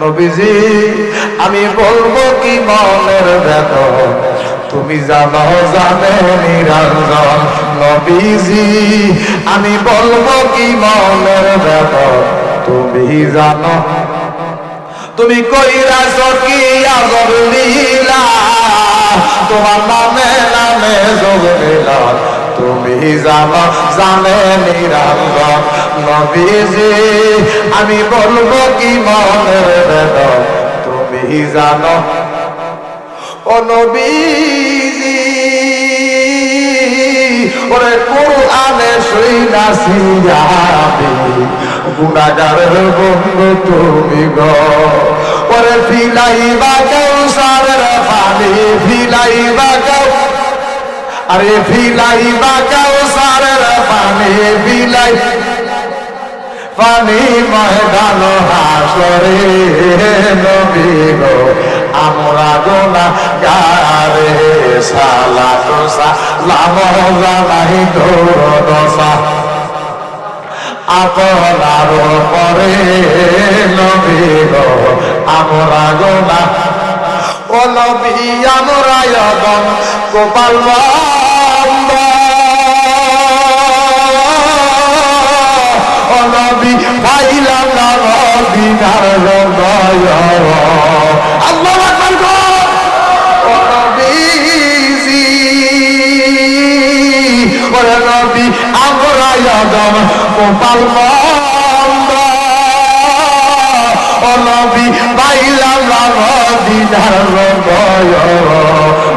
নবীজি, আমি বলব কি মনের বেদন তুমি জানো জানে নিরঞ্জন নবীজি, আমি বলব কি মনের বেদন তুমি জানো। তুমি কইরাছ কি আগর লীলা? তোমার নামে নামে যোগ মিলন তুমি জানো, জানে নিরঞ্জন নবীজি, আমি বলব কি মনের বেদন তুমি জানো, ও নবীজি, ওরে কোরআনে শুইনাছি আমি। গুণাগারের বন্ধু তুমি গো। ওরে ফিলাইবা কাউসারের পানি ফিলাইবা কাউ আরে ভিলাই ফিলাইবা কাউসারের পানি ফিলাই পানি ময়দান হাসরে নবী গো, আমরা গোনা গারে সালা দোসা লাম জানাই দৌড় দশা আপনার পরে নবী গো, আমরা গোনা ও নবী, আমরা যদম আমরা ইয়াদম গোপাল মন্দ ও নবী পাইলাম না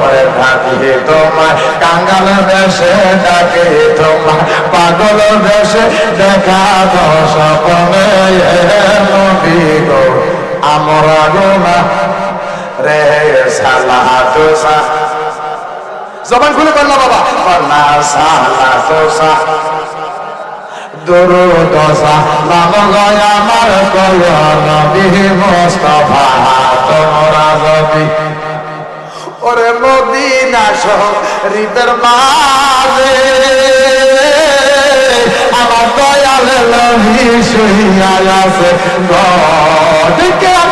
ওরে ডাকে তোমার কাঙ্গাল দেশে ডাকে তোমার পাগল দেশে। দেখা দশপনে নবী গো, আমরা গোনা রে সালা দোসা জবান খুলে বললা বাবা। বললা সালা দোসা দুরু দশা নাম গয় আমার কয় নবী মোস্তফা, তোমরা যদি ওরে মদিনা শরীফের মাঝে আমার দয়াল নবী শুইয়া ঘর